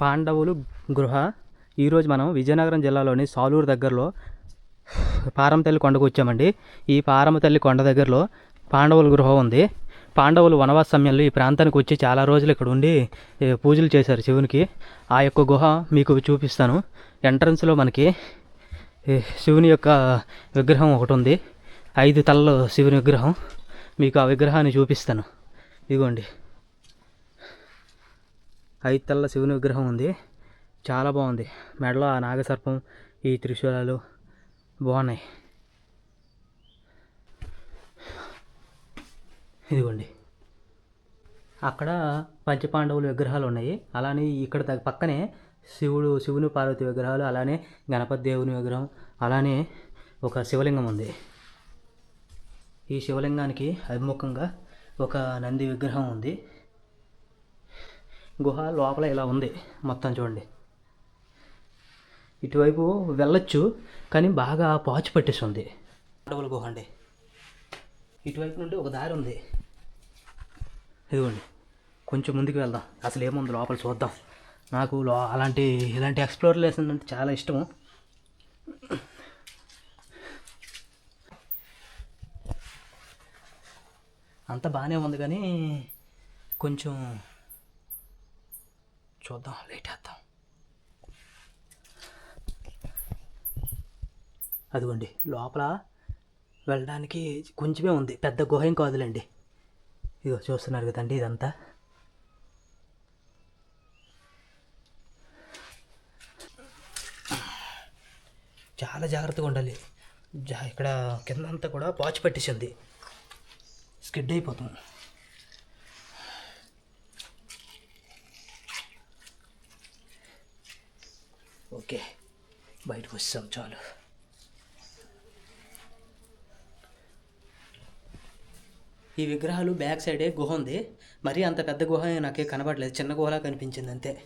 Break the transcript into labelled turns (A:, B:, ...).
A: పాండవులు గృహ. ఈరోజు మనం విజయనగరం జిల్లాలోని సాలూరు దగ్గరలో పారంతల్లి కొండకు వచ్చామండి. ఈ పారమతల్లి కొండ దగ్గరలో పాండవుల గృహ ఉంది. పాండవులు వనవాస సమయంలో ఈ ప్రాంతానికి వచ్చి చాలా రోజులు ఇక్కడ ఉండి పూజలు చేశారు శివునికి. ఆ యొక్క గుహ మీకు చూపిస్తాను. ఎంట్రన్స్లో మనకి శివుని యొక్క విగ్రహం ఒకటి ఉంది. ఐదు తలలు శివుని విగ్రహం. మీకు ఆ విగ్రహాన్ని చూపిస్తాను. ఇదిగోండి. ఐదు తల్ల శివుని విగ్రహం ఉంది. చాలా బాగుంది. మెడలో ఆ నాగసర్పం ఈ త్రిశూలాలు బాగున్నాయి. ఇదిగోండి. అక్కడ పంచపాండవుల విగ్రహాలు ఉన్నాయి. అలానే ఇక్కడ పక్కనే శివుడు శివుని పార్వతి విగ్రహాలు అలానే గణపతి దేవుని విగ్రహం అలానే ఒక శివలింగం ఉంది. ఈ శివలింగానికి అభిముఖంగా ఒక నంది విగ్రహం ఉంది. గుహ లోపల ఇలా ఉంది. మొత్తం చూడండి. ఇటువైపు వెళ్ళొచ్చు కానీ బాగా పాచి పట్టేసింది. అడవుల గుహ అండి. ఇటువైపు నుండి ఒక దారి ఉంది. ఇదిగోండి. కొంచెం ముందుకు వెళ్దాం. అసలు ఏముంది లోపల చూద్దాం. నాకు లో అలాంటి ఇలాంటి ఎక్స్ప్లోరేషన్ అంటే చాలా ఇష్టము. అంత బాగానే ఉంది కానీ కొంచెం చూద్దాం లేట్ వేద్దాం. అదిగోండి లోపల వెళ్ళడానికి కొంచెమే ఉంది పెద్ద గుహ ఏం కాదులేండి. ఇదిగో చూస్తున్నారు కదండి ఇదంతా. చాలా జాగ్రత్తగా ఉండాలి. జా ఇక్కడ కింద అంతా కూడా పాచి పట్టేసింది. స్కిడ్ అయిపోతాం ఓకే. బయటకు వస్తాం చాలు. ఈ విగ్రహాలు బ్యాక్ సైడే గుహ ఉంది. మరీ అంత పెద్ద గుహ నాకే కనబడలేదు. చిన్న గుహలా కనిపించింది అంతే.